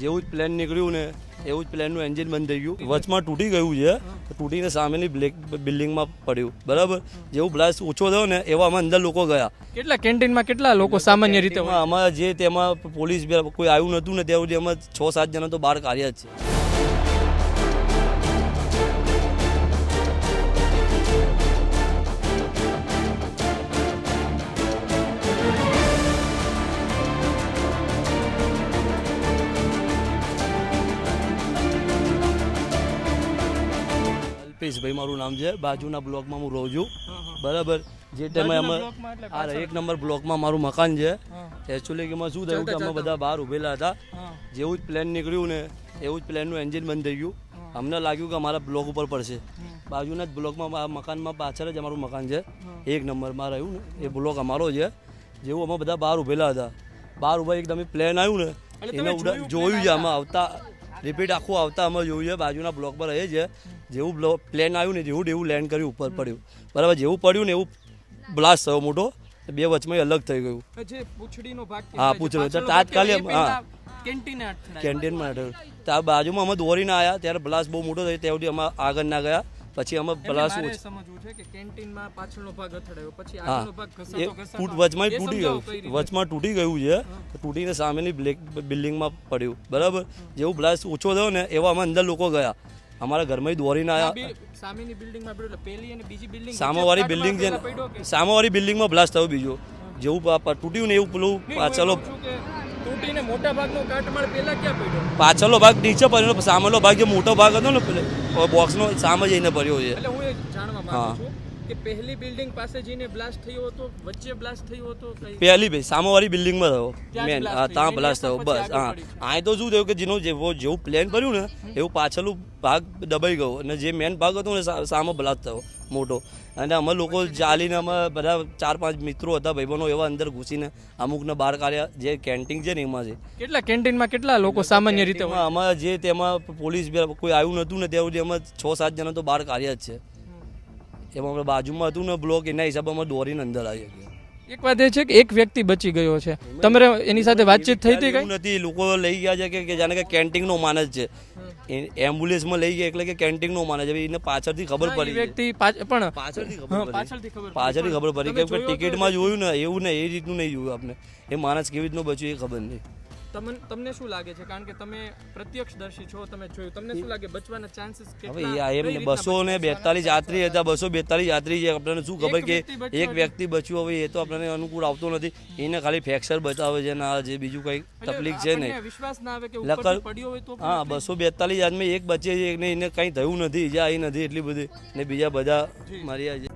જેવું જ પ્લેન નીકળ્યું ને એવું જ પ્લેનનું એન્જિન બંધ થઈ ગયું. વચમાં તૂટી ગયું છે. તૂટીને સામેની બ્લેક બિલ્ડિંગમાં પડ્યું. બરાબર? જેવું બ્લાસ્ટ ઓછો થયો ને એવા અમે અંદર લોકો ગયા. કેટલા કેન્ટીનમાં કેટલા લોકો સામાન્ય રીતે? અમારા જે તેમાં પોલીસ કોઈ આવ્યું નહોતું ને ત્યાં સુધી અમે છ સાત જણા તો બહાર કાઢ્યા જ છે અલ્પેશભાઈ મારું નામ છે. બાજુના બ્લોકમાં હું રહું છું. બરાબર? જે ટાઈમે અમે આ એક નંબર બ્લોકમાં મારું મકાન છે. એકચ્યુઅલી કે શું થયું કે અમે બધા બહાર ઉભેલા હતા. જેવું જ પ્લેન નીકળ્યું ને એવું જ પ્લેનનું એન્જિન બંધ થઈ ગયું. અમને લાગ્યું કે અમારા બ્લોક ઉપર પડશે. બાજુના જ બ્લોકમાં મકાનમાં પાછળ જ અમારું મકાન છે. એક નંબરમાં રહ્યું ને એ બ્લોક અમારો છે. જેવું અમે બધા બહાર ઉભેલા હતા. બહાર ઊભા એકદમ પ્લેન આવ્યું ને એને જોયું છે અમે આવતા રિપીટ આખું આવતા અમે જોયું છે. બાજુના બ્લોક પર રહીએ છે. જેવું પ્લેન આવ્યું ને જેવું એવું લેન્ડ કર્યું ઉપર પડ્યું. બરાબર જેવું પડ્યું ને એવું બ્લાસ્ટ થયો મોટો બે વચમાં અલગ થઈ ગયું. હા, પૂંછડીનો. તો તાત્કાલિક, હા. કેન્ટીનમાં ત્યાં બાજુમાં અમે દોરીને આવ્યા ત્યારે બ્લાસ્ટ બહુ મોટો થયો ત્યાં સુધી અમે આગળ ના ગયા. પછી અમે બ્લાસ સમજવું છે કે કેન્ટીનમાં પાછળનો ભાગ અથડાયો પછી હા. આગળનો ભાગ ઘસાતો ઘસાતો વચમાં તૂટી ગયું. વચમાં તૂટી ગયું છે તૂટીને સામેની બિલ્ડિંગમાં પડ્યું. બરાબર? જેવું બ્લાસ્ટ ઓછો થયો ને એવા અમે અંદર લોકો ગયા. અમારા ઘરમાં દોરીને આવ્યા સામેની બિલ્ડિંગમાં પડ્યો એટલે પહેલી અને બીજી બિલ્ડિંગ સામેવાળી બિલ્ડિંગ છે સામેવાળી બિલ્ડિંગમાં બ્લાસ્ટ થયો બીજો. જેવું તૂટ્યું ને એવું પેલું પાછળનો તૂટીને મોટા ભાગનો કાટમાળ પહેલા ક્યાં પડ્યો? પાછળનો ભાગ નીચે પડ્યો સામેનો ભાગ જે મોટો ભાગ હતો ને પેલે બોક્સનો સામે જઈને પડ્યો છે. એટલે હું જાણવા હા. માંગુ છું કે પહેલી બિલ્ડિંગ પાસે જઈને બ્લાસ્ટ થયો હતો વચ્ચે બ્લાસ્ટ થયો હતો પહેલી ભાઈ સામેવાળી બિલ્ડિંગમાં થયો. મેન ત્યાં બ્લાસ્ટ થયો બસ હા. અહીં તો શું થયું કે જેનો જેવો જેવું પ્લેન કર્યું ને એવું પાછળનું ભાગ દબાઈ ગયો. અને જે મેન ભાગ હતો ને સામે બ્લાસ્ટ થયો મોટો. અને અમે લોકો ચાલીને અમે બધા ચાર પાંચ મિત્રો હતા ભાઈબંધો એવા અંદર ઘૂસીને અમુકને બહાર કાઢ્યા. જે કેન્ટીન છે ને એમાં છે કેટલા કેન્ટીનમાં કેટલા લોકો સામાન્ય રીતે અમે જે તેમાં પોલીસ કોઈ આવ્યું નહોતું ને ત્યાં સુધી અમે છ સાત જણા તો બહાર કાઢ્યા જ છે. એમાં બાજુમાં હતું ને બ્લોક એના હિસાબે અમે દોરીને અંદર આવી ગયા. એક વાત એ છે કે એક વ્યક્તિ બચી ગયો છે. તમારે એની સાથે વાતચીત થઈ હતી કઈ નથી લોકો લઈ ગયા છે કે- જાણે કે કેન્ટીનનો માણસ છે. એમ્બ્યુલન્સમાં લઈ ગયા એટલે કે કેન્ટિંગ નો માણસ છે. એને પાછળથી ખબર પડી વ્યક્તિ પણ પાછળથી ખબર પડી પાછળથી ખબર પડી. કેમ કે ટિકિટમાં જોયું ને એવું ને એ રીતનું નહીં જોયું આપણે એ માણસ કેવી રીતનું બચ્યું એ ખબર નહીં. તમને તમને શું લાગે છે? કારણ કે તમે પ્રત્યક્ષદર્શી છો તમે જોયું. તમને શું લાગે? બચવાના ચાન્સીસ હવે એ એમ બસો ને બેતાલીસ યાત્રી હતા બસો બેતાલીસ યાત્રી છે. આપણને શું ખબર કે એક વ્યક્તિ બચ્યું હવે એ તો આપણને અનુકૂળ આવતો નથી. એને ખાલી ફ્રેક્ચર બતાવે છે ને આ જે બીજું કંઈ તકલીફ છે નહીં. વિશ્વાસ ના આવે કે લકર- પડ્યો હોય તો હા બસો બેતાલીસ આદમી એક બચે છે એને કંઈ થયું નથી. ઈજા આવી નથી એટલી બધી. ને બીજા બધા માર્યા છે